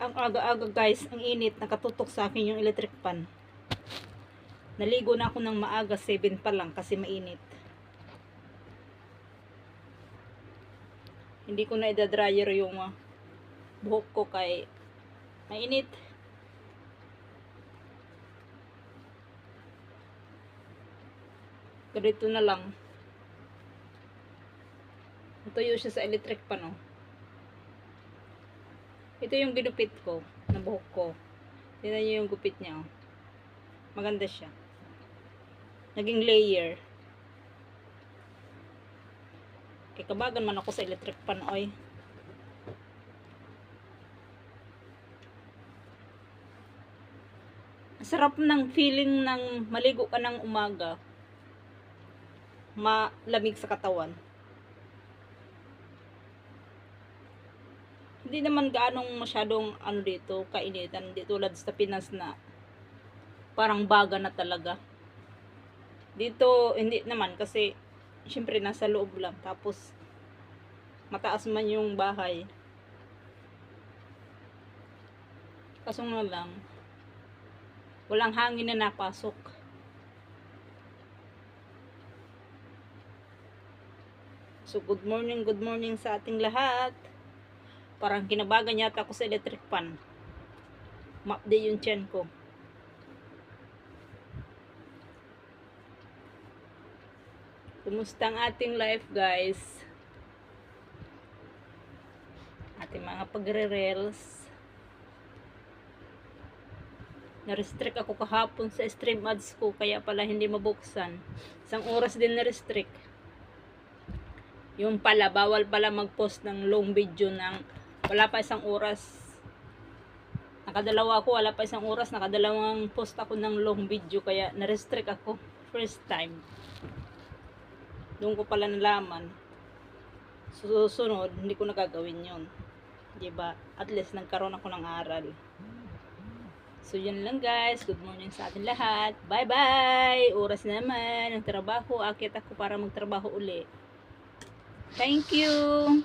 ang aga-aga guys, ang init, nakatutok sa akin yung electric pan. Naligo na ako ng maaga, 7 pa lang kasi mainit. Hindi ko na idadryer yung ah, buhok ko kay mainit. Ganito na lang. Tuyo siya sa electric pan, oh. Ito yung ginupit ko, na buhok ko. Tignan nyo yung gupit niya, oh. Maganda siya. Naging layer. Kaya kabagan man ako sa electric pan, oy. Sarap ng feeling ng maligo ka ng umaga. Malamig sa katawan. Hindi naman gaanong masyadong ano dito, kainitan. Hindi tulad sa Pinas na parang baga na talaga. Dito, hindi naman kasi syempre nasa loob lang. Tapos mataas man yung bahay. Kaso nga lang, walang hangin na napasok. So, good morning, good morning sa ating lahat. Parang kinabagan yata ako sa electric pan. Ma-update yung chan ko. Kumusta ang ating life, guys? Ating mga pagre-reels. Na-restrict ako kahapon sa stream ads ko, kaya pala hindi mabuksan. Isang oras din na-restrict. Yung pala, bawal pala mag-post ng long video ng wala pa isang oras. Nakadalawa ako, wala pa isang oras, nakadalawang post ako ng long video, kaya na-restrict ako. First time. Doon ko pala nalaman. Susunod, hindi ko nagagawin yon. 'Di ba? At least nagkaroon ako ng aral. So, yun lang guys. Good morning sa atin lahat. Bye-bye! Oras na naman ng trabaho. Akit ako para magtrabaho uli. Thank you!